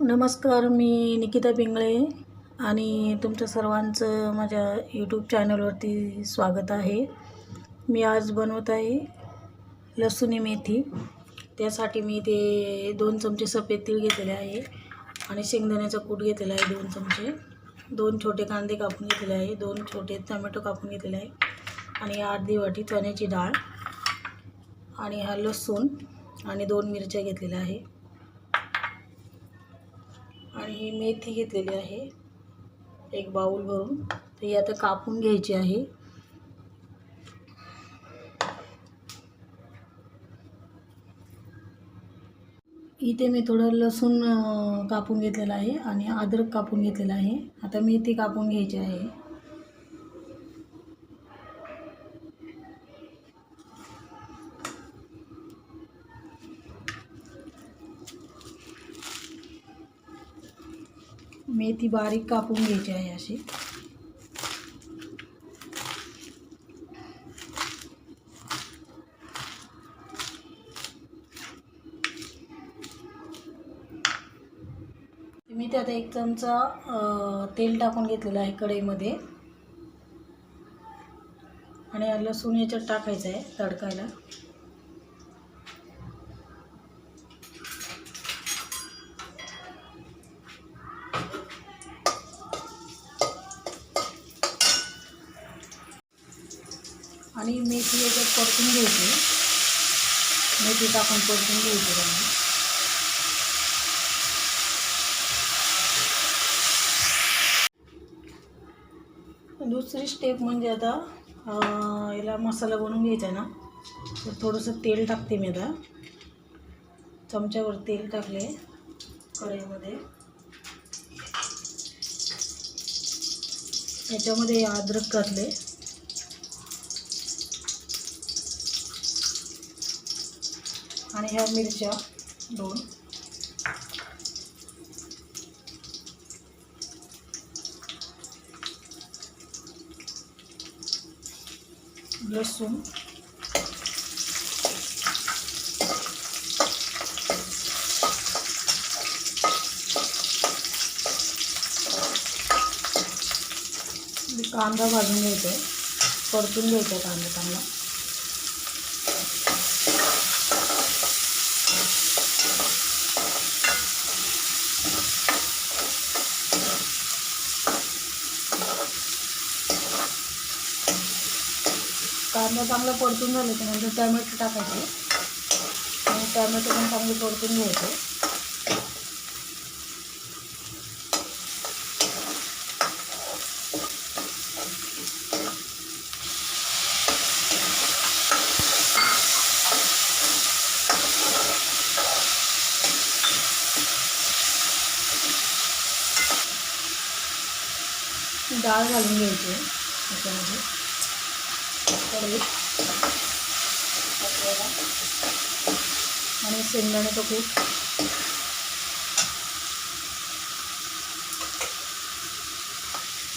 नमस्कार मी निकिता पिंगळे आणि तुमच्या सर्वांचं माझ्या यूट्यूब चॅनलवरती स्वागत आहे. मी आज बनवत आहे लसूणी मेथी. त्यासाठी मी ते दोन चमचे सफेद तीळ घेतलेले आहे आणि शेंगदाण्याचा कूट घेतलेला आहे दोन चमचे. दोन छोटे कांदे कापून घेतलेले आहे दोन छोटे टमॅटो कापून घेतलेले आहे आणि अर्धी वाटी चण्याची डाळ आणि हा लसूण आणि दोन मिरच्या घेतलेल्या आहे. आणि ही मेथी घेतलेली आहे. एक बाऊल भरून. ही आता कापून घ्यायची आहे. इथे मी थोडं लसूण कापून घेतलेलं आहे आणि अद्रक कापून घेतलेलं आहे. आता मेथी कापून घ्यायची आहे. मेथी बारीक कापून घ्यायची आहे अशी. मी त्यात एक चमचा तेल टाकून घेतलेलं आहे कढईमध्ये. आणि लसूण याच्यात टाकायचं आहे तडकायला. आणि मेथी याच्यात परतून घ्यायची. मेथी टाकून परतून घ्यायची त्यांनी दुसरी स्टेप म्हणजे आता याला मसाला बनवून घ्यायचा आहे ना तर थोडंसं तेल टाकते मी आता. चमच्यावर तेल टाकले कढईमध्ये. याच्यामध्ये अद्रक घातले. आणि ह्या मिरच्या दोन. लसूण. कांदा भाजून घ्यायचा आहे परतून घ्यायचा आहे कांदा चांगला. कांदा चांगला परतून झाला की नंतर टॅमॅटो टाकायचे. आणि टॅमॅटो पण चांगले परतून घ्यायचे. डाळ घालून घ्यायची त्याच्यामध्ये. आणि शेंगदाण्याचं कूट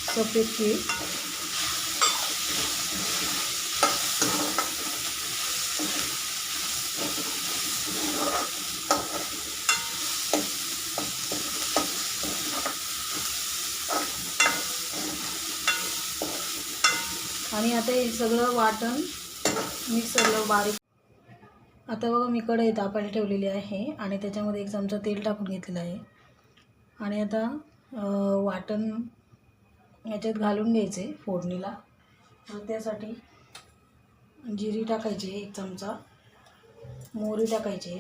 सफेद तीळ आणि आता हे सगळं वाटण मिक्सरला बारीक आता बघा मी कढई तापायला ठेवलेली आहे आणि त्याच्यामध्ये एक चमचा तेल टाकून घेतलेलं आहे. आणि आता वाटण याच्यात घालून घ्यायचे फोडणीला. त्यासाठी जिरी टाकायची एक चमचा मोहरी टाकायची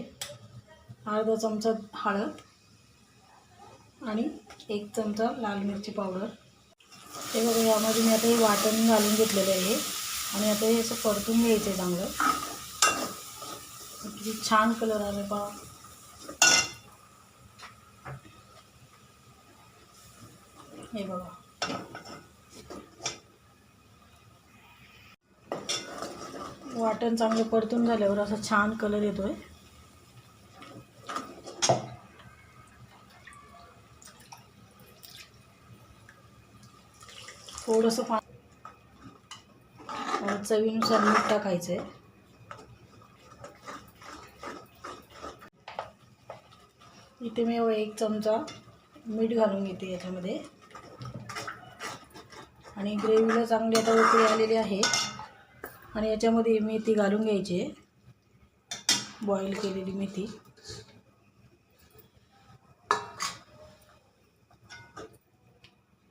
अर्धा चमचा हळद आणि एक चमचा लाल मिरची पावडर. हे बघा यामध्ये मी आता हे वाटण घालून घेतलेलं आहे. आणि आता हे असं परतून घ्यायचं आहे चांगलं. किती छान कलर आले पहा हे बघा. वाटण चांगलं परतून झाल्यावर असा छान कलर येतोय. थोडंसं पा चवीनुसार मीठ टाकायचं आहे इथे मी एक चमचा मीठ घालून घेते याच्यामध्ये. आणि ग्रेव्हीला चांगली आता उकळी आलेली आहे. आणि याच्यामध्ये मेथी घालून घ्यायची आहे. बॉईल केलेली मेथी.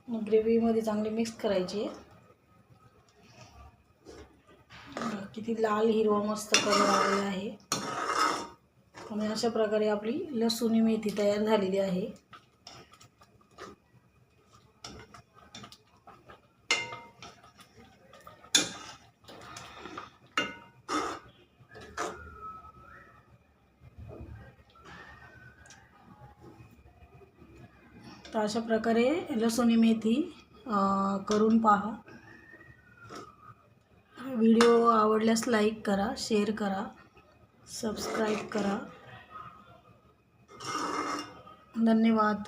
ग्रेव्हीमध्ये चांगली मिक्स करायची. आहे किती लाल हिरवा मस्त कलर आलेला आहे. आणि अशा प्रकारे आपली लसूणी मेथी तयार झालेली आहे. तर अशा प्रकारे लसूणी मेथी करून पहा. व्हिडिओ आवडल्यास लाईक करा शेअर करा सबस्क्राईब करा. धन्यवाद.